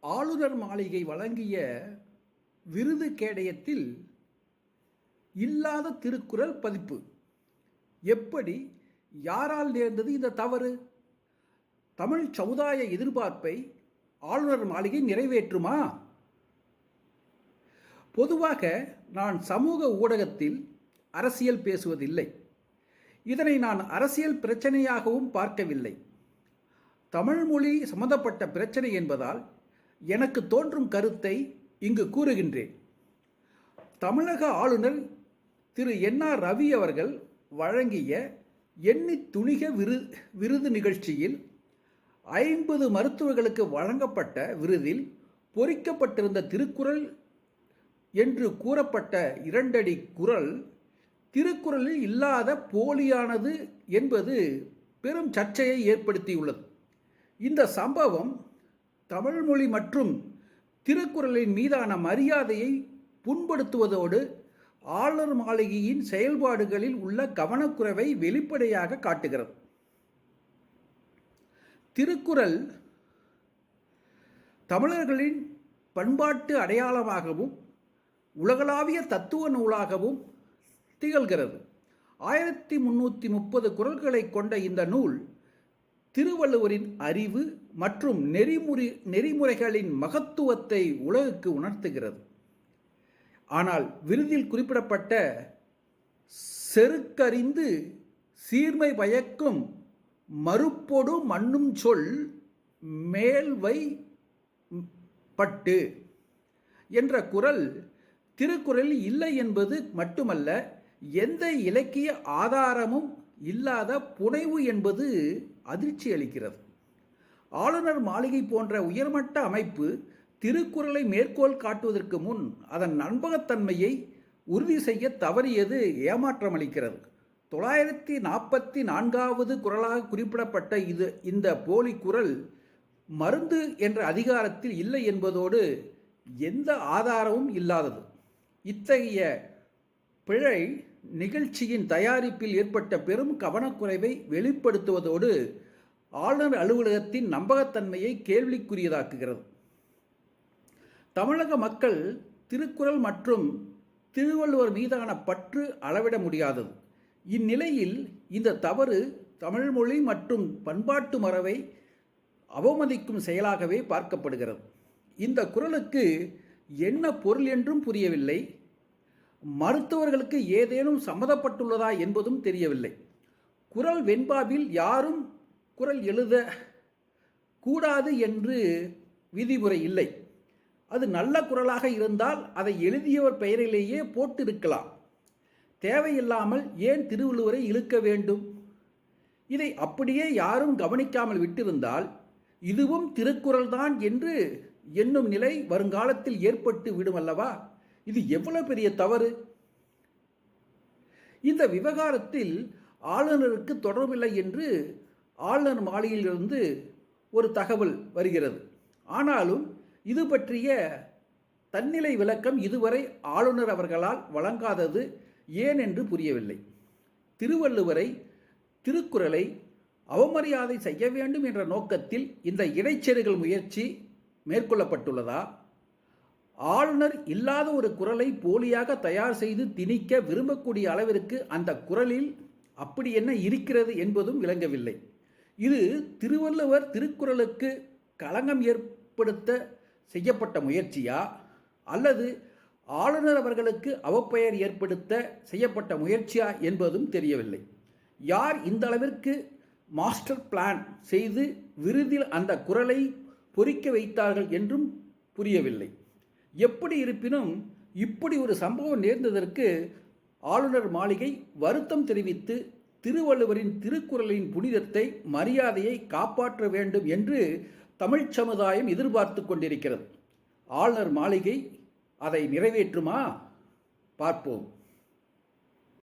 ஆளுநர் மாளிகை வழங்கிய விருது கேடயத்தில் இல்லாத திருக்குறள் பதிப்பு. எப்படி யாரால் நேர்ந்தது இந்த தவறு? தமிழ் சமுதாய எதிர்பார்ப்பை ஆளுநர் மாளிகை நிறைவேற்றுமா? பொதுவாக நான் சமூக ஊடகத்தில் அரசியல் பேசுவதில்லை. இதனை நான் அரசியல் பிரச்சனையாகவும் பார்க்கவில்லை. தமிழ் மொழி சம்பந்தப்பட்ட பிரச்சனை என்பதால் எனக்கு தோன்றும் கருத்தை இங்கு கூறுகின்றேன். தமிழக ஆளுநர் திரு என் ஆர் ரவி அவர்கள் வழங்கிய எண்ணி துணிக விரு விருது நிகழ்ச்சியில் ஐம்பது மருத்துவர்களுக்கு வழங்கப்பட்ட விருதில் பொறிக்கப்பட்டிருந்த திருக்குறள் என்று கூறப்பட்ட இரண்டடி குரல் திருக்குறளில் இல்லாத போலியானது என்பது பெரும் சர்ச்சையை ஏற்படுத்தியுள்ளது. இந்த சம்பவம் தமிழ்மொழி மற்றும் திருக்குறளின் மீதான மரியாதையை புண்படுத்துவதோடு ஆளுநர் மாளிகையின் செயல்பாடுகளில் உள்ள கவனக்குறைவை வெளிப்படையாக காட்டுகிறது. திருக்குறள் தமிழர்களின் பண்பாட்டு அடையாளமாகவும் உலகளாவிய தத்துவ நூலாகவும் திகழ்கிறது. ஆயிரத்தி முன்னூற்றி முப்பது குரல்களை கொண்ட இந்த நூல் திருவள்ளுவரின் அறிவு மற்றும் நெறிமுறை நெறிமுறைகளின் மகத்துவத்தை உலகுக்கு உணர்த்துகிறது. ஆனால் விருதில் குறிப்பிடப்பட்ட செருக்கறிந்து சீர்மை பயக்கும் மறுப்பொடு மண்ணும் சொல் மேல்வை பட்டு என்ற குரல் திருக்குறளில் இல்லை என்பது மட்டுமல்ல எந்த இலக்கிய ஆதாரமும் இல்லாத புனைவு என்பது அதிர்ச்சி அளிக்கிறது. ஆளுநர் மாளிகை போன்ற உயர்மட்ட அமைப்பு திருக்குறளை மேற்கோள் காட்டுவதற்கு முன் அதன் நண்பகத்தன்மையை உறுதி செய்ய தவறியது ஏமாற்றம் அளிக்கிறது. தொள்ளாயிரத்தி நாற்பத்தி நான்காவது குரலாக குறிப்பிடப்பட்ட இது இந்த போலி குரல் மருந்து என்ற அதிகாரத்தில் இல்லை என்பதோடு எந்த ஆதாரமும் இல்லாதது. இத்தகைய பிழை நிகழ்ச்சியின் தயாரிப்பில் ஏற்பட்ட பெரும் கவனக்குறைவை வெளிப்படுத்துவதோடு ஆளுநர் அலுவலகத்தின் நம்பகத்தன்மையை கேள்விக்குரியதாக்குகிறது. தமிழக மக்கள் திருக்குறள் மற்றும் திருவள்ளுவர் மீதான பற்று அளவிட முடியாதது. இந்நிலையில் இந்த தவறு தமிழ்மொழி மற்றும் பண்பாட்டு மரபை அவமதிக்கும் செயலாகவே பார்க்கப்படுகிறது. இந்த குரலுக்கு என்ன பொருள் என்றும் புரியவில்லை. மருத்துவர்களுக்கு ஏதேனும் சம்மதப்பட்டுள்ளதா என்பதும் தெரியவில்லை. குரல் வெண்பாவில் யாரும் குரல் எழுத கூடாது என்று விதிமுறை இல்லை. அது நல்ல குரலாக இருந்தால் அதை எழுதியவர் பெயரிலேயே போட்டிருக்கலாம். தேவையில்லாமல் ஏன் திருவள்ளுவரை இழுக்க வேண்டும்? இதை அப்படியே யாரும் கவனிக்காமல் விட்டிருந்தால் இதுவும் திருக்குறள் தான் என்று என்னும் நிலை வருங்காலத்தில் ஏற்பட்டு விடும் அல்லவா? இது எவ்வளவு பெரிய தவறு? இந்த விவகாரத்தில் ஆளுநருக்கு தொடர்பில்லை என்று ஆளுநர் மாளிகையிலிருந்து ஒரு தகவல் வருகிறது. ஆனாலும் இது பற்றிய தன்னிலை விளக்கம் இதுவரை ஆளுநர் அவர்களால் வழங்காதது ஏன் என்று புரியவில்லை. திருவள்ளுவரை திருக்குறளை அவமரியாதை செய்ய வேண்டும் என்ற நோக்கத்தில் இந்த இடைச்செருகல் முயற்சி மேற்கொள்ளப்பட்டுள்ளதா? ஆளுநர் இல்லாத ஒரு குரலை போலியாக தயார் செய்து திணிக்க விரும்பக்கூடிய அளவிற்கு அந்த குரலில் அப்படி என்ன இருக்கிறது என்பதும் விளங்கவில்லை. இது திருவள்ளுவர் திருக்குறளுக்கு களங்கம் ஏற்படுத்த செய்யப்பட்ட முயற்சியா? அல்லது ஆளுநர் அவர்களுக்கு அவப்பெயர் ஏற்படுத்த செய்யப்பட்ட முயற்சியா என்பதும் தெரியவில்லை. யார் இந்த அளவிற்கு மாஸ்டர் பிளான் செய்து விருதில் அந்த குரலை பொறிக்க வைத்தார்கள் என்றும் புரியவில்லை. எப்படி இருப்பினும் இப்படி ஒரு சம்பவம் நேர்ந்ததற்கு ஆளுநர் மாளிகை வருத்தம் தெரிவித்து திருவள்ளுவரின் திருக்குறளின் புனிதத்தை மரியாதையை காப்பாற்ற வேண்டும் என்று தமிழ்ச் சமுதாயம் எதிர்பார்த்து கொண்டிருக்கிறது. ஆளுநர் மாளிகை அதை நிறைவேற்றுமா? பார்ப்போம்.